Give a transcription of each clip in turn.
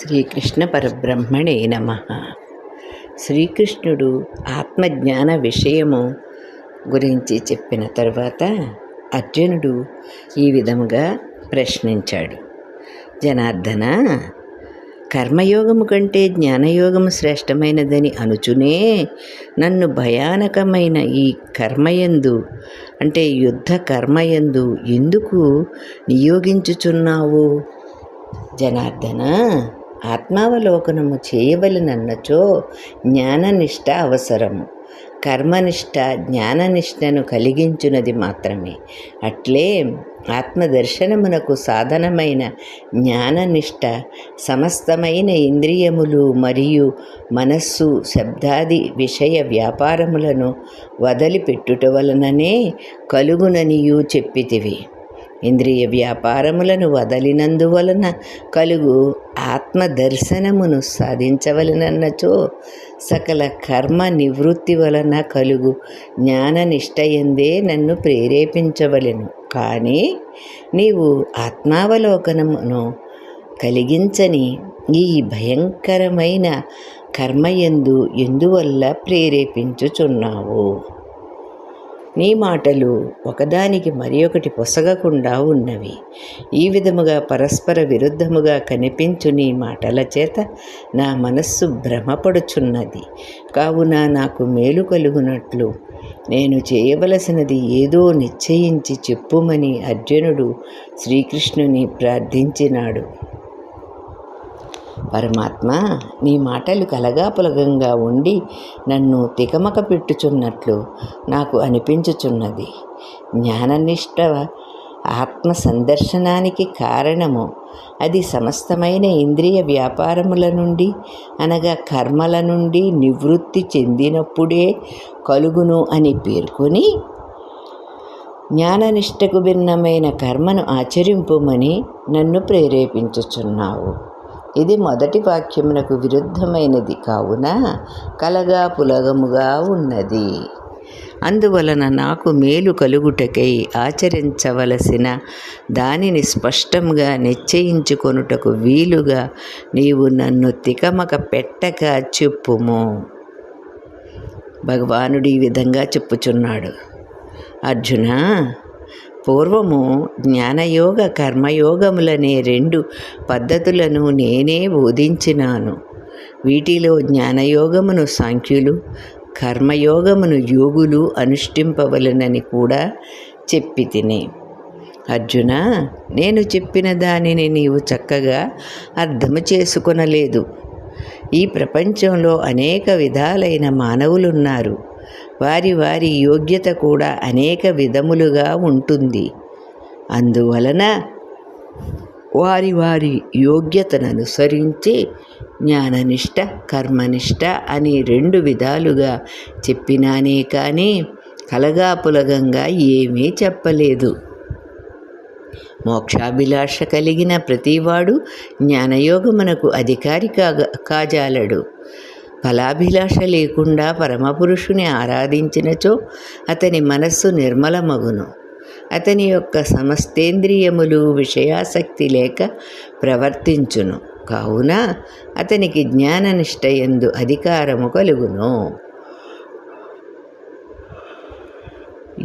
శ్రీకృష్ణ పరబ్రహ్మణే నమ. శ్రీకృష్ణుడు ఆత్మజ్ఞాన విషయము గురించి చెప్పిన తర్వాత అర్జునుడు ఈ విధముగా ప్రశ్నించాడు. జనార్దన కర్మయోగము కంటే జ్ఞానయోగము శ్రేష్టమైనదని అనుచునే నన్ను భయానకమైన ఈ కర్మయందు అంటే యుద్ధ కర్మయందు ఎందుకు నియోగించుచున్నావు? జనార్దన ఆత్మావలోకనము చేయవలనన్నచో జ్ఞాననిష్ట అవసరము. కర్మనిష్ట జ్ఞాననిష్టను కలిగించున్నది మాత్రమే. అట్లే ఆత్మదర్శనమునకు సాధనమైన జ్ఞాననిష్ట సమస్తమైన ఇంద్రియములు మరియు మనస్సు శబ్దాది విషయ వ్యాపారములను వదిలిపెట్టుట వలననే కలుగుననియు చెప్పితివి. ఇంద్రియ వ్యాపారములను వదలినందువలన కలుగు ఆత్మదర్శనమును సాధించవలనన్నచో సకల కర్మ నివృత్తి వలన కలుగు. జ్ఞాననిష్టయందే నన్ను ప్రేరేపించవలెను. కానీ నీవు ఆత్మావలోకనమును కలిగించని ఈ భయంకరమైన కర్మయందు ఎందువల్ల ప్రేరేపించుచున్నావు? నీ మాటలు ఒకదానికి మరి ఒకటి పొసగకుండా ఉన్నవి. ఈ విధముగా పరస్పర విరుద్ధముగా కనిపించు నీ మాటల చేత నా మనస్సు భ్రమపడుచున్నది. కావున నాకు మేలు కలుగునట్లు. నేను చేయవలసినది ఏదో నిశ్చయించి చెప్పుమని అర్జునుడు శ్రీకృష్ణుని ప్రార్థించినాడు. పరమాత్మ నీ మాటలు కలగాపులగంగా ఉండి నన్ను తికమక పెట్టుచున్నట్లు నాకు అనిపించుచున్నది. జ్ఞాననిష్ట ఆత్మ సందర్శనానికి కారణము అది సమస్తమైన ఇంద్రియ వ్యాపారముల నుండి అనగా కర్మల నుండి నివృత్తి చెందినప్పుడే కలుగును అని పేర్కొని జ్ఞాననిష్టకు భిన్నమైన కర్మను ఆచరింపుమని నన్ను ప్రేరేపించుచున్నావు. ఇది మొదటి వాక్యమునకు విరుద్ధమైనది కావున కలగా పులగముగా ఉన్నది. అందువలన నాకు మేలు కలుగుటకై ఆచరించవలసిన దానిని స్పష్టంగా నిశ్చయించుకొనుటకు వీలుగా నీవు నన్ను తికమక పెట్టక చెప్పుము. భగవానుడు ఈ విధంగా చెప్పుచున్నాడు. అర్జున పూర్వము జ్ఞానయోగ కర్మయోగములనే రెండు పద్ధతులను నేనే బోధించినాను. వీటిలో జ్ఞానయోగమును సాంఖ్యులు కర్మయోగమును యోగులు అనుష్ఠింపవలనని కూడా చెప్పి తిని అర్జున నేను చెప్పిన దానిని నీవు చక్కగా అర్థము చేసుకొనలేదు. ఈ ప్రపంచంలో అనేక విధాలైన మానవులున్నారు. వారి వారి యోగ్యత కూడా అనేక విధములుగా ఉంటుంది. అందువలన వారి వారి యోగ్యతను అనుసరించి జ్ఞాననిష్ట కర్మనిష్ట అని రెండు విధాలుగా చెప్పినానే కానీ కలగాపులగంగా ఏమీ చెప్పలేదు. మోక్షాభిలాష కలిగిన ప్రతివాడు జ్ఞానయోగమునకు అధికారి కాగా కాజాలడు. ఫలాభిలాష లేకుండా పరమపురుషుని ఆరాధించినచో అతని మనస్సు నిర్మలమగును. అతని యొక్క సమస్తేంద్రియములు విషయాసక్తి లేక ప్రవర్తించును. కావున అతనికి జ్ఞాననిష్టయందు అధికారము కలుగును.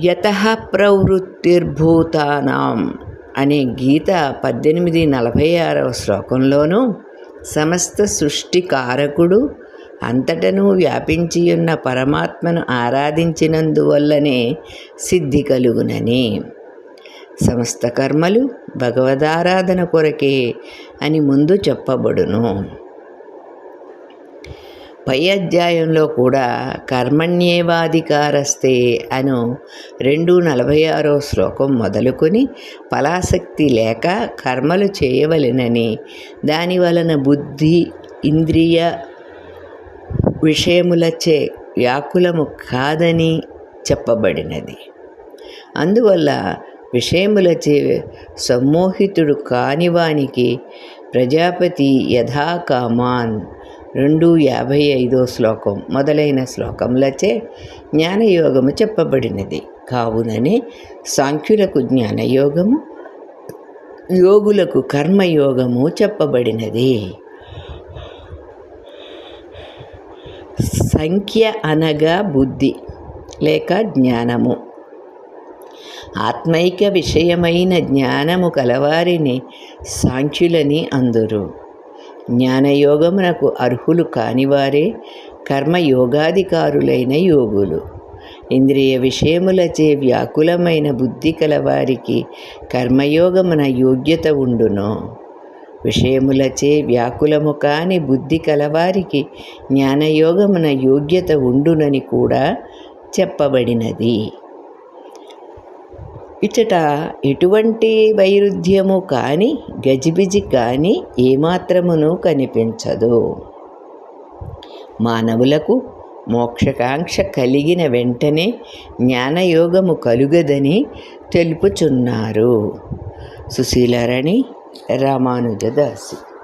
యత ప్రవృత్తిర్భూతానాం అనే గీత పద్దెనిమిది నలభై ఆరవ శ్లోకంలోనూ సమస్త సృష్టికారకుడు అంతటను వ్యాపించి ఉన్న పరమాత్మను ఆరాధించినందువల్లనే సిద్ధి కలుగునని. సమస్త కర్మలు భగవదారాధన కొరకే అని ముందు చెప్పబడును. పై అధ్యాయంలో కూడా కర్మణ్యేవాధికారస్తే అను రెండు నలభై ఆరో శ్లోకం మొదలుకొని ఫలాసక్తి లేక కర్మలు చేయవలెనని దాని వలన బుద్ధి ఇంద్రియ విషయములచే వ్యాకులము కాదని చెప్పబడినది. అందువల్ల విషయములచే సమ్మోహితుడు కానివానికి ప్రజాపతి యథాకామాన్ రెండు యాభై ఐదో శ్లోకం మొదలైన శ్లోకములచే జ్ఞానయోగము చెప్పబడినది. కావుననే సాంఖ్యులకు జ్ఞానయోగము యోగులకు కర్మయోగము చెప్పబడినది. సంఖ్య అనగా బుద్ధి లేక జ్ఞానము. ఆత్మైక విషయమైన జ్ఞానము కలవారిని సాంఖ్యులని అందురు. జ్ఞానయోగమునకు అర్హులు కానివారే కర్మయోగాధికారులైన యోగులు. ఇంద్రియ విషయములచే వ్యాకులమైన బుద్ధి కలవారికి కర్మయోగమున యోగ్యత ఉండును. విషయములచే వ్యాకులము కాని బుద్ధి కలవారికి జ్ఞానయోగమున యోగ్యత ఉండునని కూడా చెప్పబడినది. ఇచ్చట ఎటువంటి వైరుధ్యము కానీ గజిబిజి కానీ ఏమాత్రమును కనిపించదు. మానవులకు మోక్షకాంక్ష కలిగిన వెంటనే జ్ఞానయోగము కలుగదని తెలుపుచున్నారు. సుశీలరణి രാമാനുജദാസി.